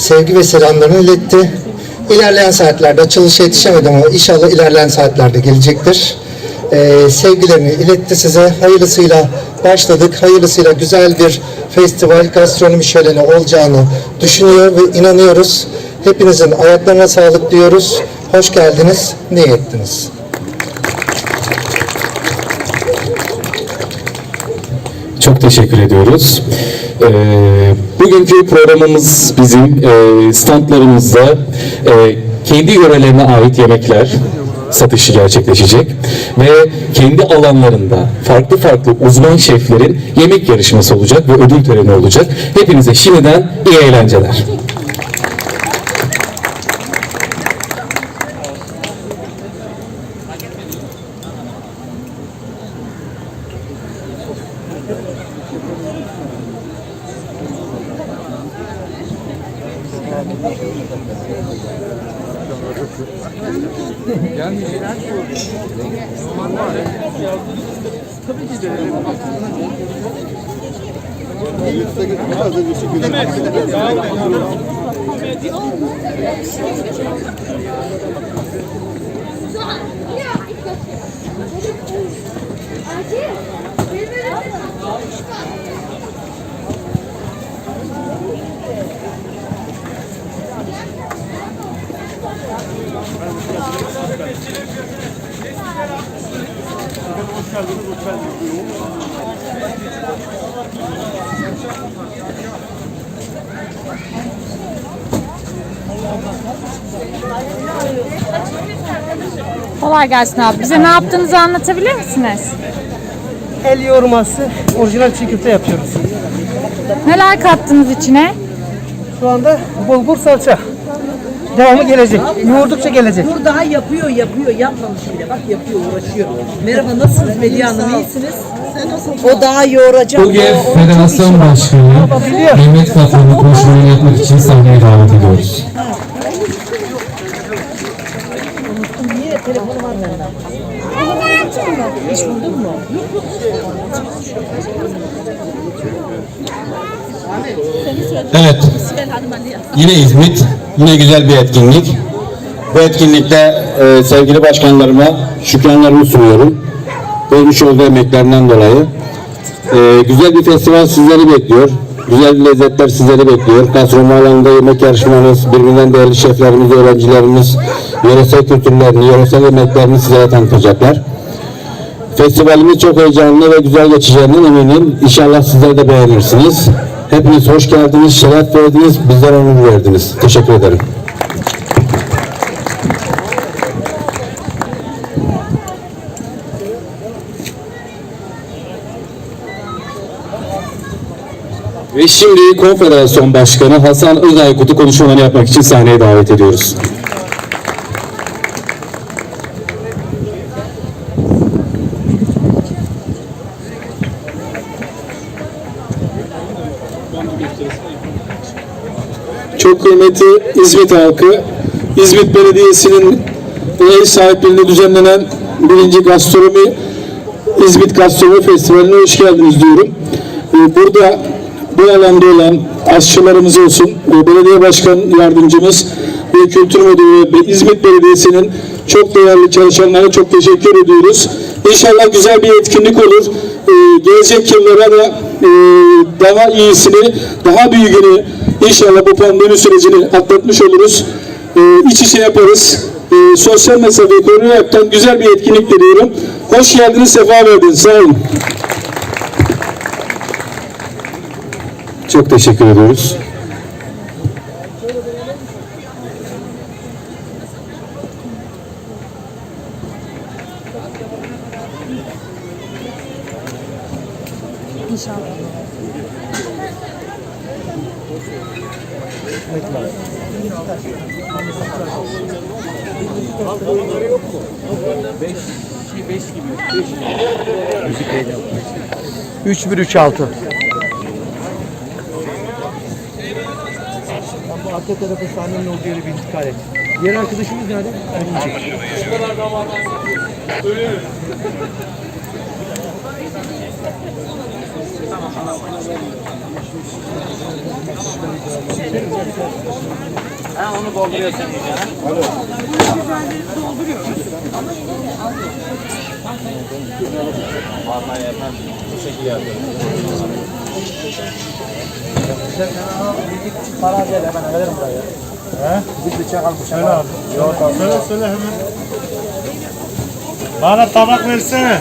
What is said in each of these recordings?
sevgi ve selamlarını iletti. İlerleyen saatlerde açılışa yetişemedim ama inşallah ilerleyen saatlerde gelecektir. Ee, sevgilerini iletti size. Hayırlısıyla başladık. Hayırlısıyla güzel bir festival, gastronomi şöleni olacağını düşünüyor ve inanıyoruz. Hepinizin ayaklarına sağlık diyoruz. Hoş geldiniz. Ne ettiniz? Çok teşekkür ediyoruz. Ee, bugünkü programımız bizim e, standlarımızda e, kendi yörelerine ait yemekler satışı gerçekleşecek ve kendi alanlarında farklı farklı uzman şeflerin yemek yarışması olacak ve ödül töreni olacak. Hepinize şimdiden iyi eğlenceler. Tabii ki de. Yüksek biraz da yüksek gidelim. Yeah, Kolay gelsin abi. Bize ne yaptığınızı anlatabilir misiniz? El yoğurması, orijinal çiğ köfte yapıyoruz. Neler kattınız içine? Şu anda bulgur salça. Devamı gelecek. Yoğurdukça gelecek. Dur daha yapıyor yapıyor yapmamış bile bak yapıyor uğraşıyor. Merhaba nasılsınız Medya Hanım iyisiniz? O daha yoğuracak. Bugün O- onun çok işi Federasyon var. Başkanı Mehmet Kaplan'ı konuşmayı yapmak için sahneye davet ediyoruz. Bende? Hiç buldun mu? Evet. Yine İzmit, yine güzel bir etkinlik. Bu etkinlikte e, sevgili başkanlarıma şükranlarımı sunuyorum. Vermiş olduğu emeklerinden dolayı. E, güzel bir festival sizleri bekliyor. Güzel lezzetler sizleri bekliyor. Gastronomi alanında yemek yarışmanız, birbirinden değerli şeflerimiz, öğrencilerimiz yöresel kültürlerini, yöresel yemeklerini sizlere tanıtacaklar. Festivalimiz çok heyecanlı ve güzel geçeceğinden eminim. İnşallah sizler de beğenirsiniz. Hepiniz hoş geldiniz, şeref verdiniz, bizlere onur verdiniz. Teşekkür ederim. Ve şimdi Konfederasyon Başkanı Hasan Özaykut'u konuşmalarını yapmak için sahneye davet ediyoruz. Çok kıymetli İzmit halkı, İzmit Belediyesi'nin ev sahipliğinde düzenlenen birinci gastronomi İzmit Gastronomi Festivali'ne hoş geldiniz diyorum. Ee, Burada bu alanda olan aşçılarımız olsun, belediye başkan yardımcımız ve kültür müdürü ve İzmit Belediyesi'nin çok değerli çalışanlara çok teşekkür ediyoruz. İnşallah güzel bir etkinlik olur. Ee, Gelecek yıllara da e, daha iyisini, daha büyüğünü inşallah bu pandemi sürecini atlatmış oluruz. Ee, İç içe yaparız. Ee, Sosyal mesafeyi koruyaraktan güzel bir etkinlik diliyorum. Hoş geldiniz, sefa verdiniz. Sağ olun. Çok teşekkür ediyoruz. İnşallah. Beş, beş gibi. Müzik 3-1-3-6. Akya tarafı sahnenin olduğu yere bir intikal et. Diğer arkadaşımız nerede? Erginci. Bu kadar damardan ölüyorum. Ha onu dolduruyorsun. Alo. Güzel dolduruyoruz. Vallahi efendim bu şekilde yapıyorum. Örümcek. Bana tabak versene.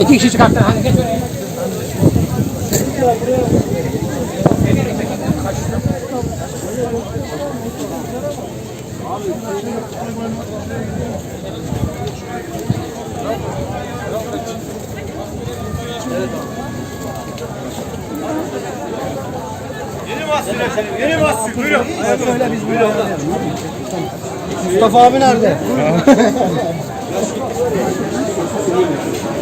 İki kişi çıkarttı. Hadi geç oraya. Yeni mahsul efendim. Yeni mahsul. Buyurun. Mustafa abi nerede?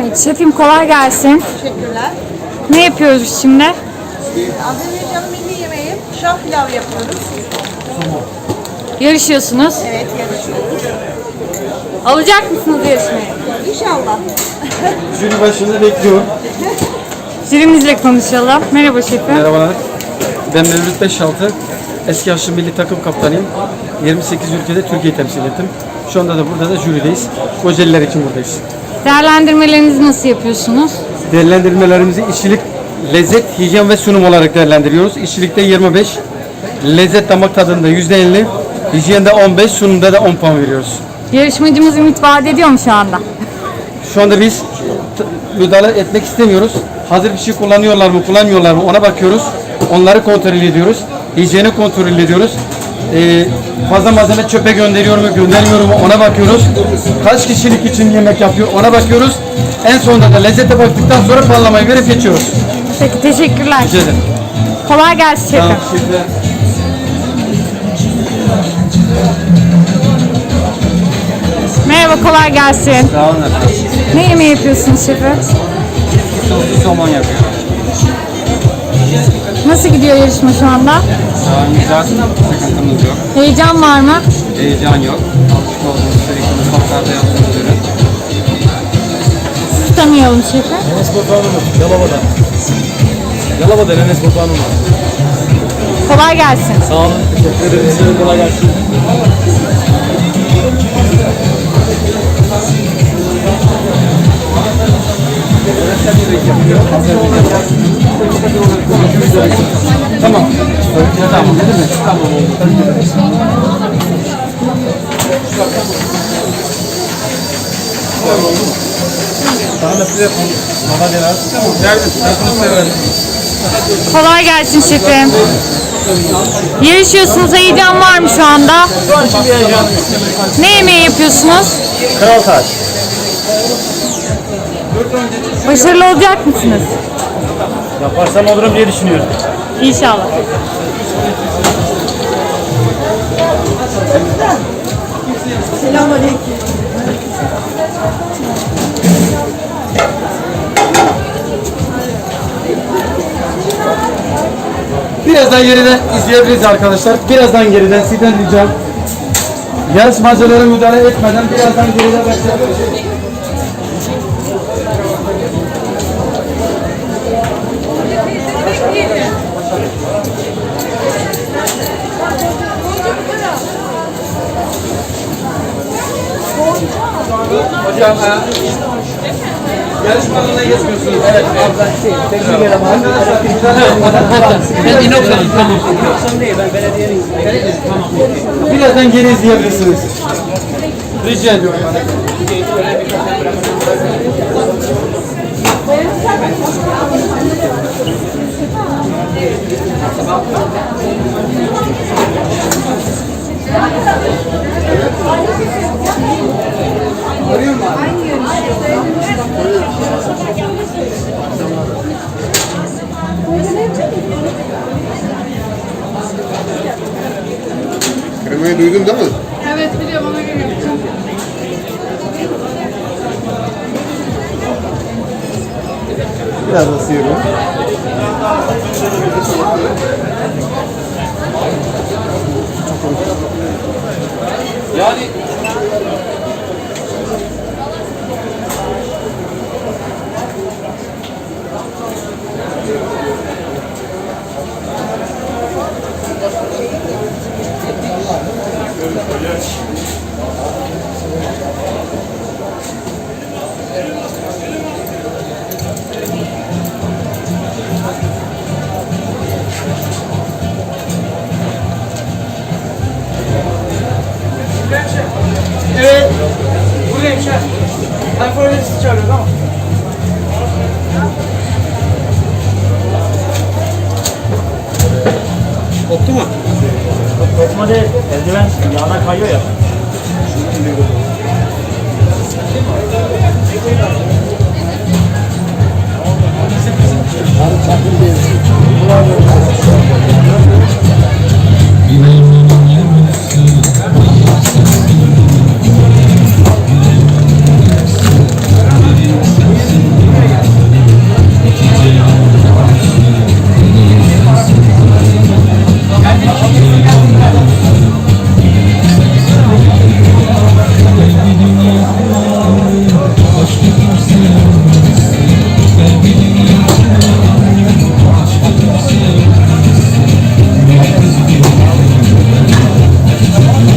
Evet şefim kolay gelsin. Teşekkürler. Ne yapıyoruz şimdi? Azerbaycan'ın milli yemeği şah pilav yapıyoruz. Yarışıyorsunuz. Evet yarışıyoruz. Alacak mısınız yarışmayı? İnşallah. Jüri başında bekliyorum. Jürimizle konuşalım. Merhaba şefim. Merhabalar. Ben Mevlüt Beşaltı. Eski Haşlı Milli Takım Kaptanıyım. 28 ülkede Türkiye'yi temsil ettim. Şu anda da burada da jürideyiz. Kocaeliler için buradayız. Değerlendirmelerinizi nasıl yapıyorsunuz? Değerlendirmelerimizi işçilik, lezzet, hijyen ve sunum olarak değerlendiriyoruz. İşçilikte 25, lezzet damak tadında %50, hijyende 15, sunumda da 10 puan veriyoruz. Yarışmacımız ümit vaat ediyor mu şu anda? Şu anda biz müdahale etmek istemiyoruz. Hazır bir şey kullanıyorlar mı, kullanmıyorlar mı ona bakıyoruz. Onları kontrol ediyoruz. Hijyeni kontrol ediyoruz. Ee, fazla malzeme çöpe gönderiyor mu, göndermiyor mu ona bakıyoruz. Kaç kişilik için yemek yapıyor ona bakıyoruz. En sonunda da lezzete baktıktan sonra puanlamayı verip geçiyoruz. Peki teşekkürler. Rica ederim. Kolay gelsin şefim. Tamam, teşekkürler. Merhaba kolay gelsin. Sağ olun efendim. Ne yemeği yapıyorsunuz şefim? Soslu somon yapıyorum. Nasıl gidiyor yarışma şu anda? Şu an güzel, sıkıntımız yok. Heyecan var mı? Heyecan yok. Alışık olduğumuz sürekli mutfaklarda yaptığımız ürün. Sizi tanıyalım şefim. Enes Batuhan'ım. Yalova'da. Yalova'da Enes Batuhan'ım. Kolay gelsin. Sağ olun. Teşekkür ederim. Size de kolay gelsin. Tamam. Tamam. Ne Tamam. Hepinizi severim. Kolay gelsin şefim. Yarışıyorsunuz. Heyecan var mı şu anda? Ne yemeği yapıyorsunuz? Kral Taş. Başarılı olacak mısınız? Yaparsam olurum diye düşünüyorum. İnşallah. Selamünaleyküm. Birazdan geriden izleyebiliriz arkadaşlar. Birazdan geriden sizden ricam. Yarışmacılara müdahale etmeden birazdan geriden başlayabiliriz. Hocam, e, yarışmalarına geçmiyorsunuz. Evet, abla şey, teknik eleman. Ben inoksanım, tamam. İnoksan değil, ben belediyenin. Tamam. Birazdan geri izleyebilirsiniz. Rica ediyorum. Kremayı duydun değil mi? Evet biliyorum ona göre Biraz basıyorum. Evet. Çağırıyoruz ama. Koptu mu? Kopma değil. Eldiven yağına kayıyor ya.